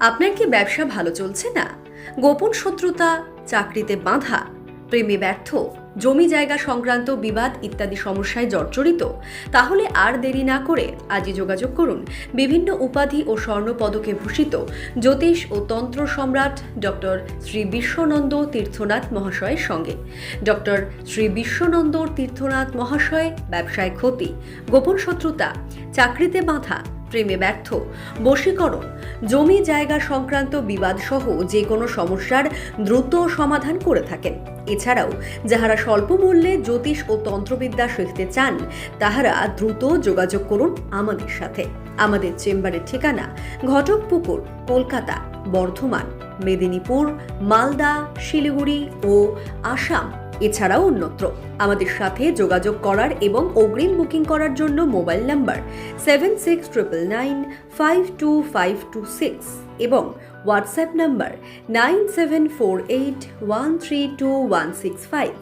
আপনার কি ব্যবসা ভালো চলছে না? গোপন শত্রুতা, চাকরিতে বাঁধা, প্রেমে ব্যর্থ, জমি জায়গা সংক্রান্ত বিবাদ ইত্যাদি সমস্যায় জর্জরিত, তাহলে আর দেরি না করে আজই যোগাযোগ করুন বিভিন্ন উপাধি ও স্বর্ণ পদকে ভূষিত জ্যোতিষ ও তন্ত্র সম্রাট ডক্টর শ্রী বিশ্বনন্দ তীর্থনাথ মহাশয়ের সঙ্গে। ডক্টর শ্রী বিশ্বনন্দ তীর্থনাথ মহাশয় ব্যবসায় ক্ষতি, গোপন শত্রুতা, চাকরিতে বাঁধা প্রেমে ব্যর্থ। বশীকরণ। জমি জায়গা সংক্রান্ত বিবাদ সহ যে কোনো সমস্যার দ্রুত সমাধান করে থাকেন। এছাড়াও, যাহারা স্বল্প মূল্যে জ্যোতিষ ও তন্ত্রবিদ্যা শিখতে চান, তাহারা দ্রুত যোগাযোগ করুন আমাদের সাথে। আমাদের চেম্বারের ঠিকানা ঘটকপুকুর, কলকাতা, বর্ধমান, মেদিনীপুর, মালদা, শিলিগুড়ি ও আসাম। এছাড়াও অন্যত্র। আমাদের সাথে যোগাযোগ করার এবং অগ্রিম বুকিং করার জন্য mobile number seven six triple nine five two five two six এবং WhatsApp number nine seven four eight one three two one six five.